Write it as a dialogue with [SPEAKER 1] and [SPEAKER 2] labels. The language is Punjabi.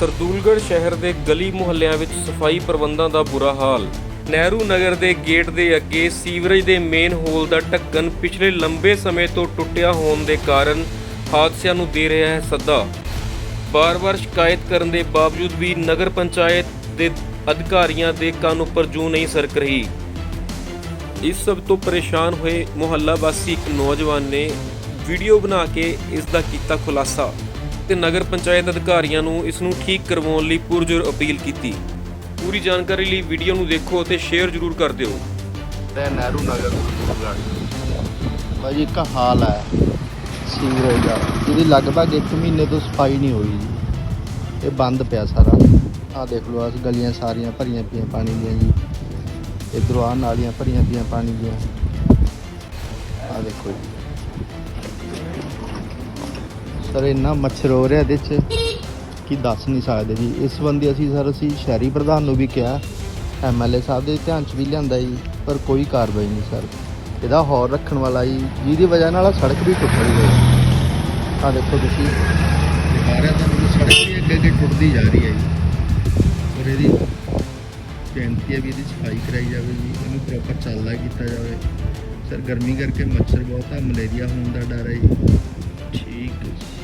[SPEAKER 1] ਸਰਦੂਲਗੜ੍ਹ ਸ਼ਹਿਰ ਦੇ ਗਲੀ ਮੁਹੱਲਿਆਂ ਵਿੱਚ ਸਫ਼ਾਈ ਪ੍ਰਬੰਧਾਂ ਦਾ ਬੁਰਾ ਹਾਲ। ਨਹਿਰੂ ਨਗਰ ਦੇ ਗੇਟ ਦੇ ਅੱਗੇ ਸੀਵਰੇਜ ਦੇ ਮੇਨ ਹੋਲ ਦਾ ਢੱਕਣ ਪਿਛਲੇ ਲੰਬੇ ਸਮੇਂ ਤੋਂ ਟੁੱਟਿਆ ਹੋਣ ਦੇ ਕਾਰਨ ਹਾਦਸਿਆਂ ਨੂੰ ਦੇ ਰਿਹਾ ਹੈ ਸੱਦਾ। ਬਾਰ-ਬਾਰ ਸ਼ਿਕਾਇਤ ਕਰਨ ਦੇ ਬਾਵਜੂਦ ਵੀ ਨਗਰ ਪੰਚਾਇਤ ਦੇ ਅਧਿਕਾਰੀਆਂ ਦੇ ਕੰਨ ਉੱਪਰ ਜੂ ਨਹੀਂ ਸਰਕ ਰਹੀ। ਇਸ ਸਭ ਤੋਂ ਪਰੇਸ਼ਾਨ ਹੋਏ ਮੁਹੱਲਾ ਵਾਸੀ ਇੱਕ ਨੌਜਵਾਨ ਨੇ ਵੀਡੀਓ ਬਣਾ ਕੇ ਇਸ ਦਾ ਕੀਤਾ ਖੁਲਾਸਾ। ਤੇ ਨਗਰ ਪੰਚਾਇਤ ਅਧਿਕਾਰੀਆਂ ਨੂੰ ਇਸ ਨੂੰ ਠੀਕ ਕਰਵਾਉਣ ਲਈ ਪੁਰਜੋਰ ਅਪੀਲ ਕੀਤੀ। ਪੂਰੀ ਜਾਣਕਾਰੀ ਲਈ ਵੀਡੀਓ ਨੂੰ ਦੇਖੋ ਅਤੇ ਸ਼ੇਅਰ ਜ਼ਰੂਰ ਕਰ ਦਿਓ।
[SPEAKER 2] ਤੇ ਨਹਿਰੂ ਨਗਰ ਸਰਦੂਲਗੜ੍ਹ
[SPEAKER 3] ਭਾਜੀ ਇੱਕ ਹਾਲ ਹੈ। ਸੀਵਰੇਜ ਦਾ। ਜਿਹਦੀ ਲਗਭਗ 1 ਮਹੀਨੇ ਤੋਂ ਸਫ਼ਾਈ ਨਹੀਂ ਹੋਈ ਜੀ। ਇਹ ਬੰਦ ਪਿਆ ਸਾਰਾ। ਆਹ ਦੇਖ ਲਓ, ਆਹ ਗਲੀਆਂ ਸਾਰੀਆਂ ਭਰੀਆਂ ਪਈਆਂ ਪਾਣੀ ਦੀਆਂ ਜੀ। ਇਧਰੋਂ ਆ ਨਾਲੀਆਂ ਭਰੀਆਂ ਪਈਆਂ ਪਾਣੀ ਦੀਆਂ। ਆਹ ਦੇਖੋ ਜੀ। ਸਰ, ਇੰਨਾ ਮੱਛਰ ਹੋ ਰਿਹਾ ਇਹਦੇ 'ਚ ਕਿ ਦੱਸ ਨਹੀਂ ਸਕਦੇ ਜੀ। ਇਸ ਸੰਬੰਧੀ ਅਸੀਂ ਸਰ, ਅਸੀਂ ਸ਼ਹਿਰੀ ਪ੍ਰਧਾਨ ਨੂੰ ਵੀ ਕਿਹਾ ਐਮਐਲਏ ਸਾਹਿਬ ਦੇ ਧਿਆਨ 'ਚ ਵੀ ਲਿਆਂਦਾ ਜੀ, ਪਰ ਕੋਈ ਕਾਰਵਾਈ ਨਹੀਂ ਸਰ। ਇਹਦਾ ਹੌਰ ਰੱਖਣ ਵਾਲਾ ਜੀ, ਜਿਹਦੀ ਵਜ੍ਹਾ ਨਾਲ ਸੜਕ ਵੀ ਟੁੱਟ ਰਹੀ ਹੈ। ਆ ਦੇਖੋ ਤੁਸੀਂ। ਦਿਖਾ ਤੁਹਾਨੂੰ ਸੜਕ ਵੀ ਅੱਗੇ ਅੱਗੇ ਟੁੱਟਦੀ ਜਾ ਰਹੀ ਹੈ ਜੀ। ਪਰ ਇਹਦੀ ਬੇਨਤੀ ਹੈ ਵੀ ਇਹਦੀ ਸਫ਼ਾਈ ਕਰਾਈ ਜਾਵੇ ਜੀ, ਇਹਨੂੰ ਪ੍ਰੋਪਰ ਚੱਲਦਾ ਕੀਤਾ ਜਾਵੇ। ਸਰ, ਗਰਮੀ ਕਰਕੇ ਮੱਛਰ ਬਹੁਤ ਆ, ਮਲੇਰੀਆ ਹੋਣ ਦਾ ਡਰ ਹੈ ਜੀ। ਠੀਕ ਹੈ